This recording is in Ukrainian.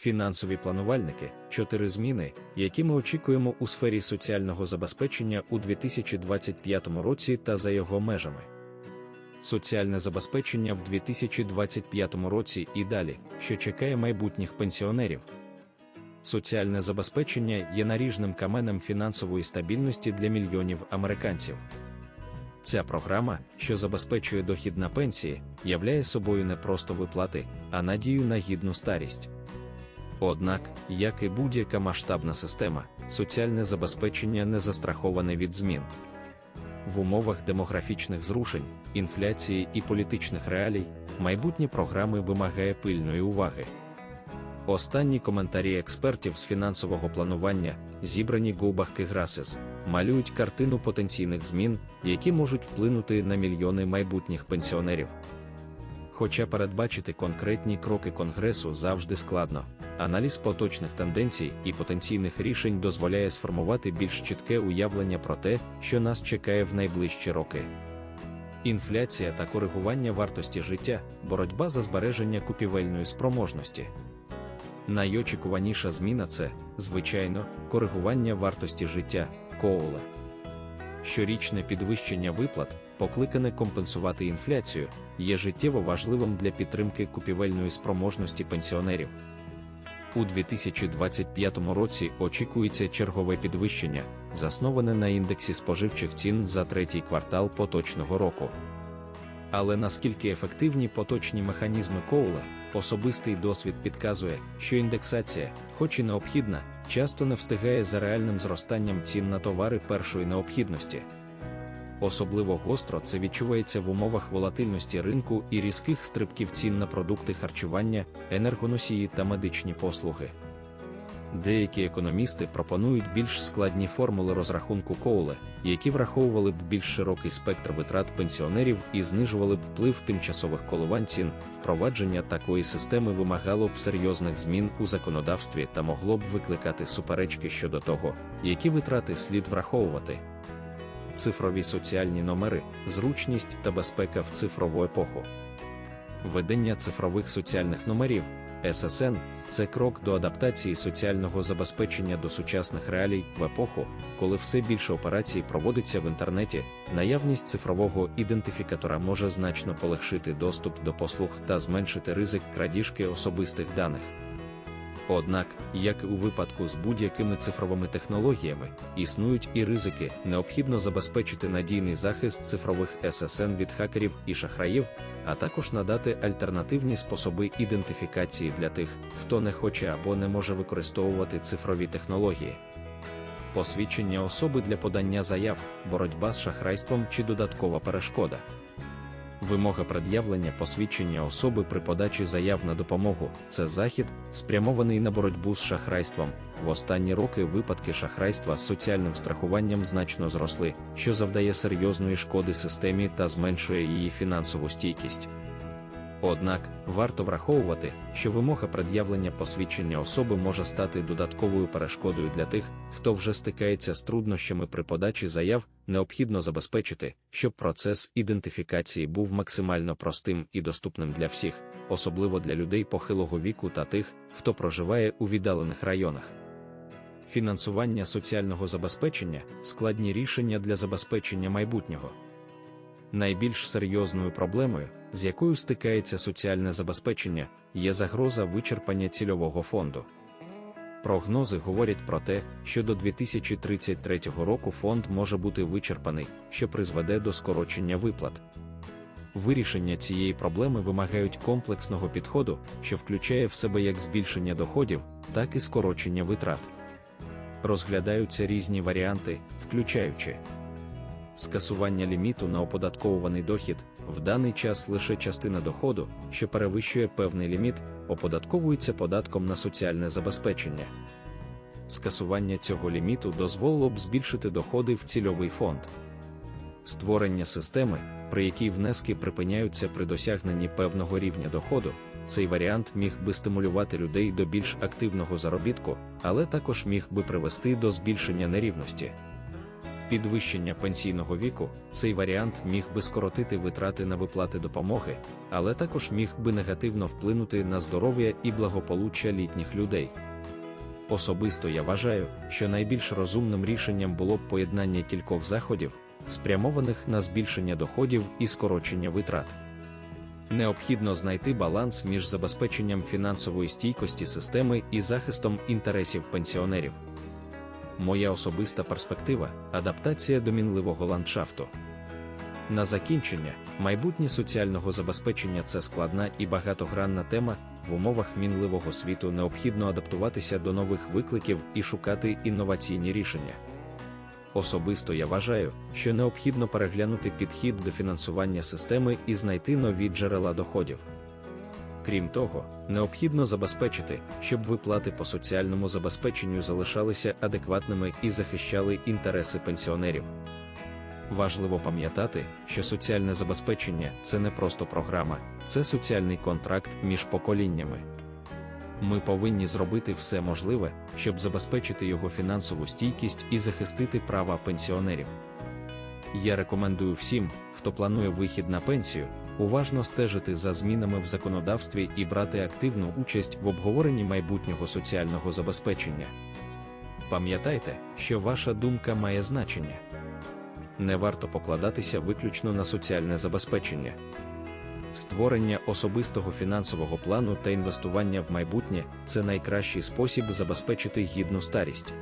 Фінансові планувальники чотири зміни, які ми очікуємо у сфері соціального забезпечення у 2025 році та за його межами. Соціальне забезпечення в 2025 році і далі, що чекає майбутніх пенсіонерів. Соціальне забезпечення є наріжним каменем фінансової стабільності для мільйонів американців. Ця програма, що забезпечує дохід на пенсії, являє собою не просто виплати, а надію на гідну старість. Однак, як і будь-яка масштабна система, соціальне забезпечення не застраховане від змін. В умовах демографічних зрушень, інфляції і політичних реалій, майбутнє програми вимагає пильної уваги. Останні коментарі експертів з фінансового планування, зібрані Губах Киграсис, малюють картину потенційних змін, які можуть вплинути на мільйони майбутніх пенсіонерів. Хоча передбачити конкретні кроки Конгресу завжди складно, аналіз поточних тенденцій і потенційних рішень дозволяє сформувати більш чітке уявлення про те, що нас чекає в найближчі роки. Інфляція та коригування вартості життя, боротьба за збереження купівельної спроможності. Найочікуваніша зміна це, звичайно, коригування вартості життя коула. Щорічне підвищення виплат, покликане компенсувати інфляцію, є життєво важливим для підтримки купівельної спроможності пенсіонерів. У 2025 році очікується чергове підвищення, засноване на індексі споживчих цін за третій квартал поточного року. Але наскільки ефективні поточні механізми коула, особистий досвід підказує, що індексація, хоч і необхідна, часто не встигає за реальним зростанням цін на товари першої необхідності. Особливо гостро це відчувається в умовах волатильності ринку і різких стрибків цін на продукти харчування, енергоносії та медичні послуги. Деякі економісти пропонують більш складні формули розрахунку коуле, які враховували б більш широкий спектр витрат пенсіонерів і знижували б вплив тимчасових коливань цін. Впровадження такої системи вимагало б серйозних змін у законодавстві та могло б викликати суперечки щодо того, які витрати слід враховувати. Цифрові соціальні номери, зручність та безпека в цифрову епоху. Введення цифрових соціальних номерів ССН це крок до адаптації соціального забезпечення до сучасних реалій в епоху, коли все більше операцій проводиться в інтернеті. Наявність цифрового ідентифікатора може значно полегшити доступ до послуг та зменшити ризик крадіжки особистих даних. Однак, як і у випадку з будь-якими цифровими технологіями, існують і ризики, необхідно забезпечити надійний захист цифрових ССН від хакерів і шахраїв, а також надати альтернативні способи ідентифікації для тих, хто не хоче або не може використовувати цифрові технології. Посвідчення особи для подання заяв, боротьба з шахрайством чи додаткова перешкода. Вимога пред'явлення посвідчення особи при подачі заяв на допомогу це захід, спрямований на боротьбу з шахрайством. В останні роки випадки шахрайства з соціальним страхуванням значно зросли, що завдає серйозної шкоди системі та зменшує її фінансову стійкість. Однак варто враховувати, що вимога пред'явлення посвідчення особи може стати додатковою перешкодою для тих, хто вже стикається з труднощами при подачі заяв, необхідно забезпечити, щоб процес ідентифікації був максимально простим і доступним для всіх, особливо для людей похилого віку та тих, хто проживає у віддалених районах. Фінансування соціального забезпечення складні рішення для забезпечення майбутнього. Найбільш серйозною проблемою, з якою стикається соціальне забезпечення, є загроза вичерпання цільового фонду. Прогнози говорять про те, що до 2033 року фонд може бути вичерпаний, що призведе до скорочення виплат. Вирішення цієї проблеми вимагають комплексного підходу, що включає в себе як збільшення доходів, так і скорочення витрат. Розглядаються різні варіанти, включаючи скасування ліміту на оподатковуваний дохід, в даний час лише частина доходу, що перевищує певний ліміт, оподатковується податком на соціальне забезпечення. Скасування цього ліміту дозволило б збільшити доходи в цільовий фонд. Створення системи, при якій внески припиняються при досягненні певного рівня доходу, цей варіант міг би стимулювати людей до більш активного заробітку, але також міг би привести до збільшення нерівності. Підвищення пенсійного віку цей варіант міг би скоротити витрати на виплати допомоги, але також міг би негативно вплинути на здоров'я і благополуччя літніх людей. Особисто я вважаю, що найбільш розумним рішенням було б поєднання кількох заходів, спрямованих на збільшення доходів і скорочення витрат. Необхідно знайти баланс між забезпеченням фінансової стійкості системи і захистом інтересів пенсіонерів. Моя особиста перспектива адаптація до мінливого ландшафту. На закінчення, майбутнє соціального забезпечення це складна і багатогранна тема. В умовах мінливого світу необхідно адаптуватися до нових викликів і шукати інноваційні рішення. Особисто я вважаю, що необхідно переглянути підхід до фінансування системи і знайти нові джерела доходів. Крім того, необхідно забезпечити, щоб виплати по соціальному забезпеченню залишалися адекватними і захищали інтереси пенсіонерів. Важливо пам'ятати, що соціальне забезпечення це не просто програма, це соціальний контракт між поколіннями. Ми повинні зробити все можливе, щоб забезпечити його фінансову стійкість і захистити права пенсіонерів. Я рекомендую всім, хто планує вихід на пенсію, уважно стежити за змінами в законодавстві і брати активну участь в обговоренні майбутнього соціального забезпечення. Пам'ятайте, що ваша думка має значення. Не варто покладатися виключно на соціальне забезпечення. Створення особистого фінансового плану та інвестування в майбутнє це найкращий спосіб забезпечити гідну старість.